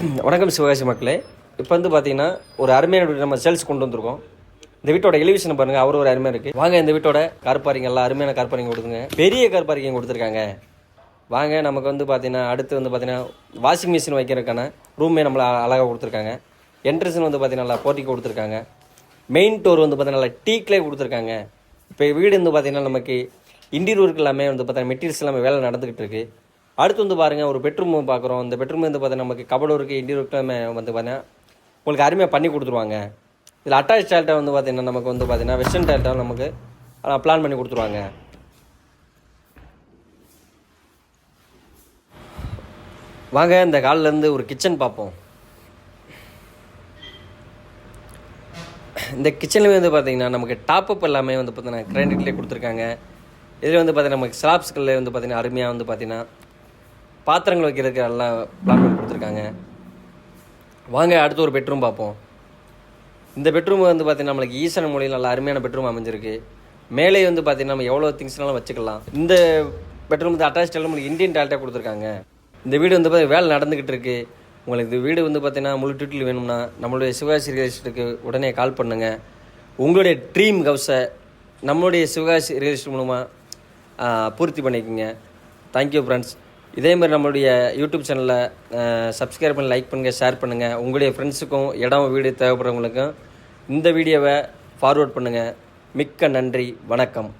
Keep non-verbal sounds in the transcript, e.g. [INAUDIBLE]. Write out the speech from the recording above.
[CLEARS THROAT] வணக்கம் சிவகாசி மக்களே. இப்போ வந்து பார்த்தீங்கன்னா ஒரு அருமையான வீடு நம்ம சேல்ஸ் கொண்டு வந்திருக்கோம். இந்த வீட்டோட எலிவேஷன் பாருங்கள் அவர் ஒரு அருமையாக இருக்குது வாங்க இந்த வீட்டோட கார் பார்க்கிங் எல்லாம் அருமையான கார் பார்க்கிங் கொடுத்துங்க பெரிய கார் பார்க்கிங் கொடுத்துருக்காங்க. வாங்க நமக்கு வந்து பார்த்தீங்கன்னா அடுத்து வந்து பார்த்தீங்கன்னா வாஷிங் மிஷின் வைக்கிறதுக்கான ரூமே நம்மளை அழகாக கொடுத்துருக்காங்க. என்ட்ரன்ஸ் வந்து பார்த்தீங்கன்னா நல்லா கொடுத்துருக்காங்க. மெயின் டோர் வந்து பார்த்தீங்கன்னா நல்லா டீக்லே கொடுத்துருக்காங்க. இப்போ வீடு வந்து பார்த்தீங்கன்னா நமக்கு இன்டீரியருக்கு எல்லாமே வந்து பார்த்தீங்கன்னா மெட்டீரியல்ஸ் எல்லாமே வேலை நடந்துக்கிட்டு இருக்குது அடுத்து வந்து பாருங்கள் ஒரு பெட்ரூம் பார்க்குறோம் இந்த பெட்ரூம் வந்து பார்த்தீங்கன்னா நமக்கு கபடு இருக்குது எல்லாமே வந்து பார்த்தீங்கன்னா உங்களுக்கு அருமையாக பண்ணி கொடுத்துருவாங்க. இதில் அட்டாச் டேல்ட்டை வந்து பார்த்தீங்கன்னா நமக்கு வந்து பார்த்தீங்கன்னா வெஸ்டர்ன் டேல்ட்டாக நமக்கு பிளான் பண்ணி கொடுத்துருவாங்க. வாங்க இந்த காலில் இருந்து ஒரு கிச்சன் பார்ப்போம். இந்த கிச்சன்லேயே வந்து பார்த்தீங்கன்னா நமக்கு டாப்அப் எல்லாமே வந்து பார்த்தீங்கன்னா கிரானைட்லேயே கொடுத்துருக்காங்க. இதில் வந்து பார்த்தீங்கன்னா நமக்கு ஸ்லாப்ஸ்களில் வந்து பார்த்தீங்கன்னா அருமையாக வந்து பார்த்தீங்கன்னா பாத்திரங்கள் வைக்கிறதுக்கு எல்லாம் பிளான் பண்ணி கொடுத்துருக்காங்க. வாங்க அடுத்து ஒரு பெட்ரூம் பார்ப்போம். இந்த பெட்ரூம் வந்து பார்த்தீங்கன்னா நம்மளுக்கு ஈசன மொழியில் நல்ல அருமையான பெட்ரூம் அமைஞ்சிருக்கு. மேலே வந்து பார்த்திங்கன்னா நம்ம எவ்வளோ திங்ஸ்னாலும் வச்சுக்கலாம். இந்த பெட்ரூம் வந்து அட்டாச் நம்மளுக்கு இந்தியன் டால்ட்டாக கொடுத்துருக்காங்க. இந்த வீடு வந்து பார்த்தீங்கன்னா வேலை நடந்துக்கிட்டு இருக்கு. உங்களுக்கு இந்த வீடு வந்து பார்த்திங்கன்னா முழு டீட்டில் வேணும்னா நம்மளுடைய சிவகாசி ரியல் எஸ்டேட்டுக்கு உடனே கால் பண்ணுங்கள் உங்களுடைய ட்ரீம் ஹவுஸை நம்மளுடைய சிவகாசி ரியல் எஸ்டேட் மூலமாக பூர்த்தி பண்ணிக்கோங்க. தேங்க்யூ ஃப்ரெண்ட்ஸ் இதே மாதிரி நம்மளுடைய யூடியூப் சேனலில் சப்ஸ்கிரைப் பண்ணி லைக் பண்ணுங்கள் ஷேர் பண்ணுங்கள் உங்களுடைய ஃப்ரெண்ட்ஸுக்கும் இடம் வீடு தேவைப்படுறவங்களுக்கும் இந்த வீடியோவை ஃபார்வர்ட் பண்ணுங்கள் மிக்க நன்றி. வணக்கம்.